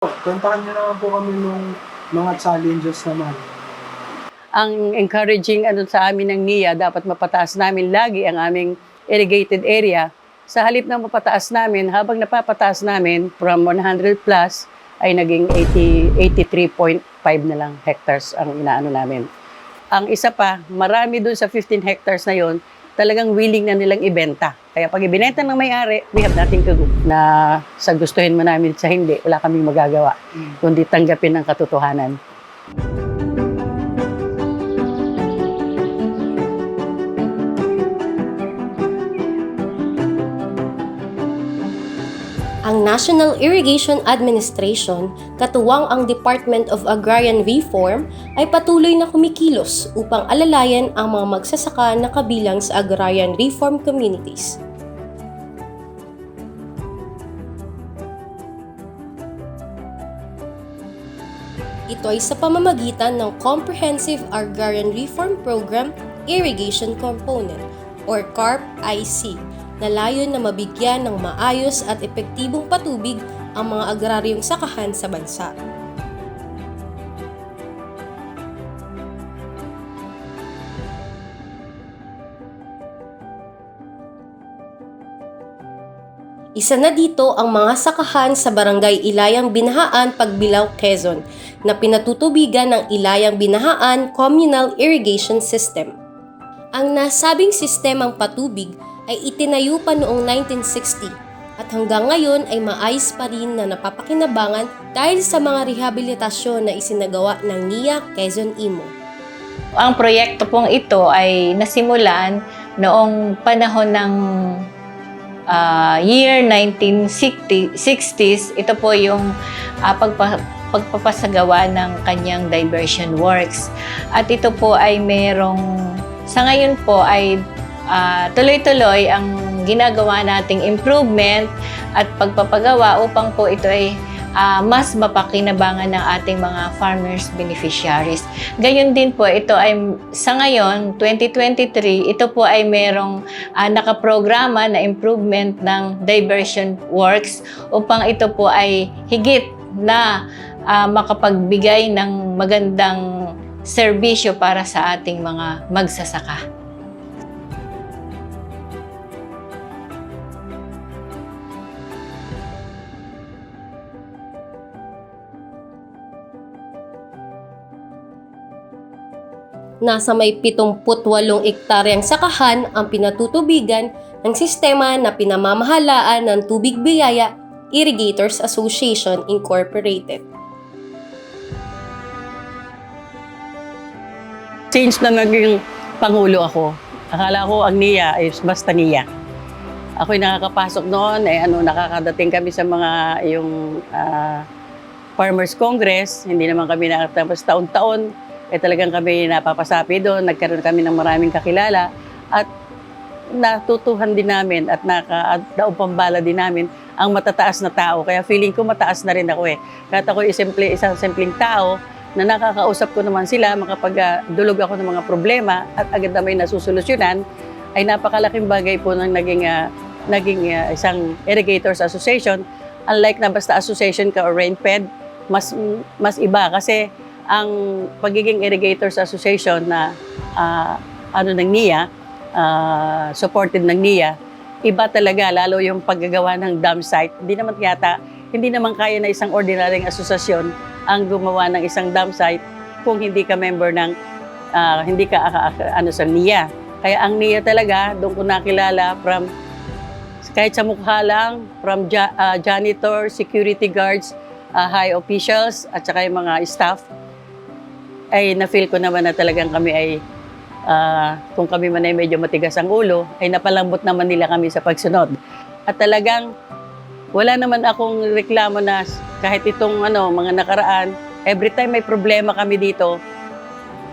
Kwentuhan niyo naman po kami nung mga challenges naman. ang encouraging ano sa amin ng NIA, dapat mapataas namin lagi ang aming irrigated area. Sa halip na mapataas namin, habang napapataas namin from 100 plus, ay naging 80, 83.5 na lang hectares ang inaano namin. Ang isa pa, marami dun sa 15 hectares na yon talagang willing na nilang ibenta. Kaya pag ibinenta ng may-ari, we have nothing to do. Na sa gustuhin mo namin sa hindi, wala kaming magagawa. Kundi tanggapin ang katotohanan. Ang National Irrigation Administration, katuwang ang Department of Agrarian Reform, ay patuloy na kumikilos upang alalayan ang mga magsasaka na kabilang sa agrarian reform communities. Ito ay sa pamamagitan ng Comprehensive Agrarian Reform Program Irrigation Component or CARP-IC na layon na mabigyan ng maayos at epektibong patubig ang mga agraryong sakahan sa bansa. Isa na dito ang mga sakahan sa barangay Ilayang Binahaan, Pagbilao, Quezon na pinatutubigan ng Ilayang Binahaan Communal Irrigation System. Ang nasabing sistemang patubig ay itinayo pa noong 1960 at hanggang ngayon ay maayos pa rin na napapakinabangan dahil sa mga rehabilitasyon na isinagawa ng NIA Quezon Imo. Ang proyekto pong ito ay nasimulan noong panahon ng ah, year 1960s. Ito po yung ah, pagpa- pagpapasagawa ng kanyang diversion works. At ito po ay merong, sa ngayon po ay ah, tuloy-tuloy ang ginagawa nating improvement at pagpapagawa upang po ito ay ah, mas mapakinabangan ng ating mga farmers beneficiaries. Gayon din po, ito ay sa ngayon, 2023, ito po ay merong ah, nakaprograma na improvement ng diversion works upang ito po ay higit na ah, makapagbigay ng magandang serbisyo para sa ating mga magsasaka. Nasa may 78 ektaryang sakahan ang pinatutubigan ng sistema na pinamamahalaan ng Tubig Biyaya Irrigators Association Incorporated. Since na naging pangulo ako, akala ko ang NIA is basta NIA. Ako'y nakakapasok noon, eh, ano, nakakadating kami sa mga yung ah, Farmers Congress, hindi naman kami nakatapos taon-taon, eh talagang kami napapasapi doon, nagkaroon kami ng maraming kakilala, at natutuhan din namin at nakadaupambala din namin ang matataas na tao. Kaya feeling ko mataas na rin ako eh. Kahit ako simple, isang simpleng tao, na nakakausap ko naman sila, makapag-dulog ako ng mga problema at agad na may nasusolusyonan, ay napakalaking bagay po ng naging, ah, naging ah, isang Irrigators Association. Unlike na basta association ka or rainfed, mas, mas iba kasi ang pagiging Irrigators Association na ah, ano ng NIA, ah, supported ng NIA, iba talaga, lalo yung paggagawa ng dam site. Hindi naman yata, hindi naman kaya na isang ordinaryong asosasyon ang gumawa ng isang dam site kung hindi ka member ng, ah, hindi ka aka- ano sa NIA. Kaya ang NIA talaga, doon ko nakilala from, kahit sa mukha lang, from ja- ah, janitor, security guards, ah, high officials, at saka yung mga staff, ay na-feel ko naman na talagang kami ay ah, kung kami man ay medyo matigas ang ulo, ay napalambot naman nila kami sa pagsunod. At talagang wala naman akong reklamo na kahit itong ano, mga nakaraan, every time may problema kami dito,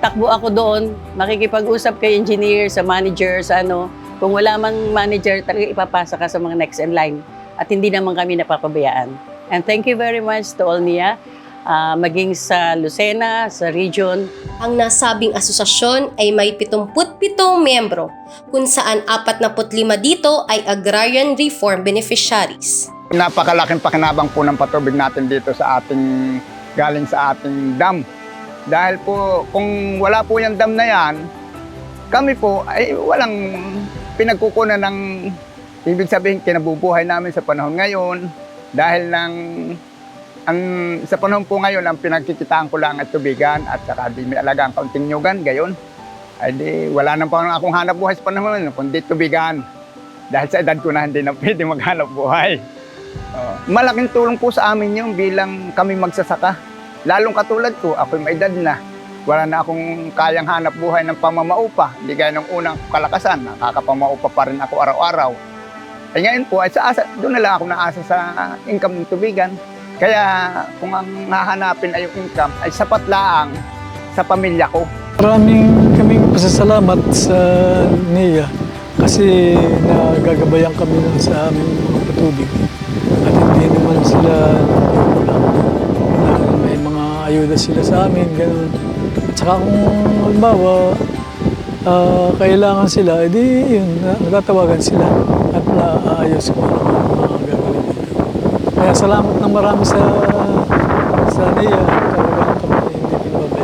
takbo ako doon, makikipag-usap kay engineer, sa manager, sa ano. Kung wala mang manager, talaga ipapasa ka sa mga next in line. At hindi naman kami napapabayaan. And thank you very much to all ah, maging sa Lucena, sa region, Ang nasabing asosasyon ay may 77 membro, kung saan 45 dito ay agrarian reform beneficiaries. Napakalaking pakinabang po ng patubig natin dito sa ating galing sa ating dam. Dahil po kung wala po yung dam na yan, kami po ay walang pinagkukunan ng ibig sabihin kinabubuhay namin sa panahon ngayon dahil ng ang sa panahon po ngayon ang pinagkikitaan ko lang at tubigan at saka di may alagang kaunting nyugan gayon ay di wala nang pa akong hanap buhay sa panahon kundi tubigan dahil sa edad ko na hindi na pwede maghanap buhay. Oh, malaking tulong po sa amin yung bilang kami magsasaka. Lalong katulad ko, ako'y may edad na. Wala na akong kayang hanap buhay ng pamamaupa. Hindi gaya ng unang kalakasan, nakakapamaupa pa rin ako araw-araw. Eh ngayon po, ay sa asa, doon na lang ako naasa sa income ng tubigan. Kaya kung ang hahanapin ay yung income, ay sapat lang sa pamilya ko. Maraming kaming pasasalamat sa NIA kasi nagagabayan kami nun sa aming mga patubig. At hindi naman sila may mga ayuda sila sa amin, ganun. At saka kung halimbawa ah, kailangan sila, edi yun, na- nagtatawagan sila at naaayos ko nila. Kaya salamat ng marami sa sa NIA. Talagang kami hindi.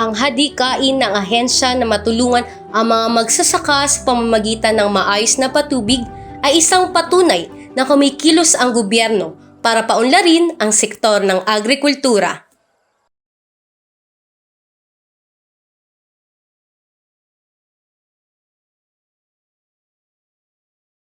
Ang hadikain ng ahensya na matulungan ang mga magsasaka sa pamamagitan ng maayos na patubig ay isang patunay na kumikilos ang gobyerno para paunlarin ang sektor ng agrikultura.